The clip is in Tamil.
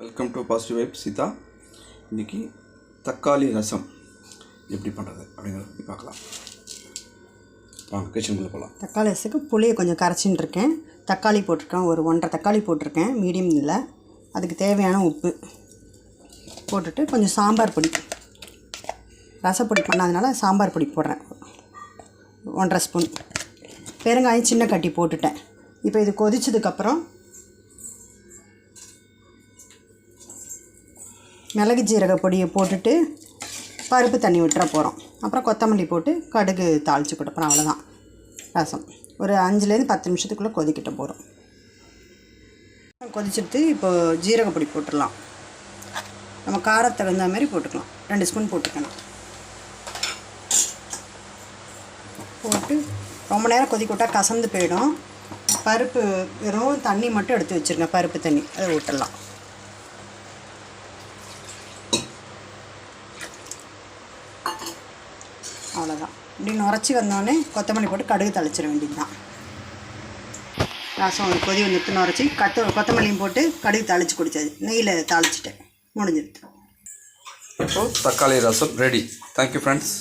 Welcome to positive vibe Seetha இன்றைக்கி தக்காளி ரசம் எப்படி பண்ணுறது அப்படிங்கிறத பற்றி பார்க்கலாம். வாங்க கிச்சனுக்குள்ளே போகலாம் தக்காளி ரசத்துக்கு புளியை கொஞ்சம் கரைச்சின்னு இருக்கேன். தக்காளி போட்டிருக்கேன் ஒரு ஒன்றரை தக்காளி போட்டிருக்கேன் மீடியம் இல்லை. அதுக்கு தேவையான உப்பு போட்டுட்டு கொஞ்சம் சாம்பார் பொடி. ரசப்பொடி பண்ணாதனால சாம்பார் பொடி போடுறேன். ஒன்றரை ஸ்பூன். பெருங்காயம் சின்ன கட்டி போட்டுட்டேன். இப்போ இது கொதிச்சதுக்கப்புறம் மிளகு ஜீரக பொடியை போட்டுட்டு பருப்பு தண்ணி விட்டுற போகிறோம். அப்புறம் கொத்தமல்லி போட்டு கடுகு தாளித்து கொடுப்போம் அவ்வளோதான். ரசம். ஒரு அஞ்சுலேருந்து பத்து நிமிஷத்துக்குள்ளே கொதிக்கிட்ட போகிறோம். கொதிச்சிட்டு இப்போது ஜீரக பொடி போட்டுடலாம். நம்ம காரத்தை தகுந்த மாதிரி போட்டுக்கலாம். ரெண்டு ஸ்பூன் போட்டுக்கணும் போட்டு ரொம்ப நேரம் கொதிக்க விட்டால் கசந்து போயிடும். பருப்பு வெறும் தண்ணி மட்டும் எடுத்து வச்சுருங்க பருப்பு தண்ணி. அதை விட்டுடலாம் அவ்வளோதான் இப்படி நுரைச்சி வந்தோடனே கொத்தமல்லி போட்டு கடுகு தளிச்சிட வேண்டியது தான் ரசம் ஒரு கொதி வந்துட்டு நுரைச்சி கத்த கொத்தமல்லியும் போட்டு கடுகு தளிச்சு குடித்தாது நெய்யில் தாளிச்சிட்டேன். முடிஞ்சிருது ஸோ தக்காளி ரசம் ரெடி தேங்க்யூ ஃப்ரெண்ட்ஸ்